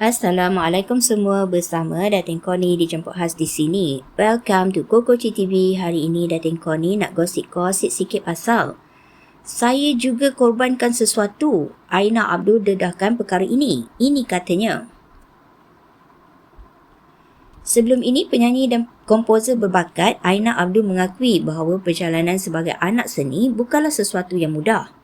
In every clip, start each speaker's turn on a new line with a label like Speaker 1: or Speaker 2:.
Speaker 1: Assalamualaikum semua bersama Datin Koni dijemput khas di sini. Welcome to Koko TV. Hari ini Datin Koni nak gosip-gosip sikit pasal saya juga korbankan sesuatu. Aina Abdul dedahkan perkara ini. Ini katanya. Sebelum ini, penyanyi dan komposer berbakat Aina Abdul mengakui bahawa perjalanan sebagai anak seni bukanlah sesuatu yang mudah.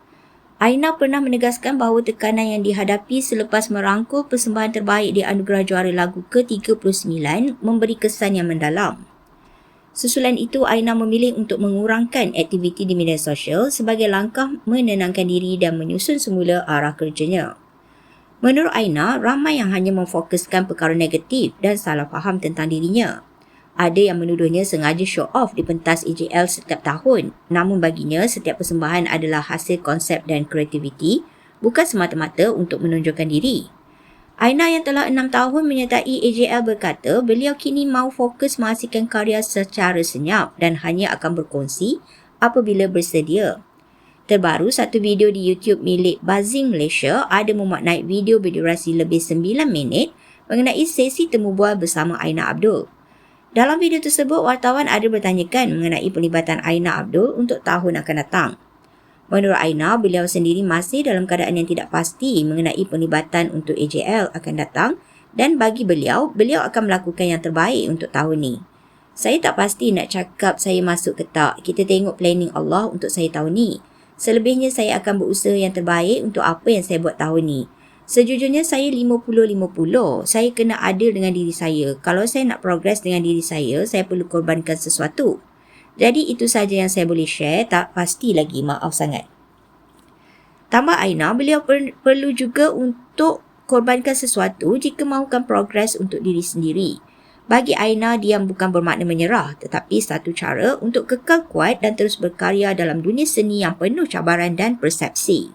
Speaker 1: Aina pernah menegaskan bahawa tekanan yang dihadapi selepas merangkul persembahan terbaik di Anugerah Juara Lagu ke-39 memberi kesan yang mendalam. Susulan itu, Aina memilih untuk mengurangkan aktiviti di media sosial sebagai langkah menenangkan diri dan menyusun semula arah kerjanya. Menurut Aina, ramai yang hanya memfokuskan perkara negatif dan salah faham tentang dirinya. Ada yang menuduhnya sengaja show off di pentas AJL setiap tahun. Namun baginya, setiap persembahan adalah hasil konsep dan kreativiti, bukan semata-mata untuk menunjukkan diri. Aina yang telah enam tahun menyertai AJL berkata beliau kini mahu fokus menghasilkan karya secara senyap dan hanya akan berkongsi apabila bersedia. Terbaru, satu video di YouTube milik Buzzing Malaysia ada memaknai video berdurasi lebih 9 minit mengenai sesi temu bual bersama Aina Abdul. Dalam video tersebut, wartawan ada bertanyakan mengenai pelibatan Aina Abdul untuk tahun akan datang. Menurut Aina, beliau sendiri masih dalam keadaan yang tidak pasti mengenai pelibatan untuk AJL akan datang dan bagi beliau, beliau akan melakukan yang terbaik untuk tahun ini. Saya tak pasti nak cakap saya masuk ke tak. Kita tengok planning Allah untuk saya tahun ini. Selebihnya saya akan berusaha yang terbaik untuk apa yang saya buat tahun ini. Sejujurnya saya 50-50. Saya kena adil dengan diri saya. Kalau saya nak progress dengan diri saya, saya perlu korbankan sesuatu. Jadi itu saja yang saya boleh share. Tak pasti lagi. Maaf sangat. Tambah Aina, beliau per- perlu juga untuk korbankan sesuatu jika mahukan progress untuk diri sendiri. Bagi Aina, diam bukan bermakna menyerah tetapi satu cara untuk kekal kuat dan terus berkarya dalam dunia seni yang penuh cabaran dan persepsi.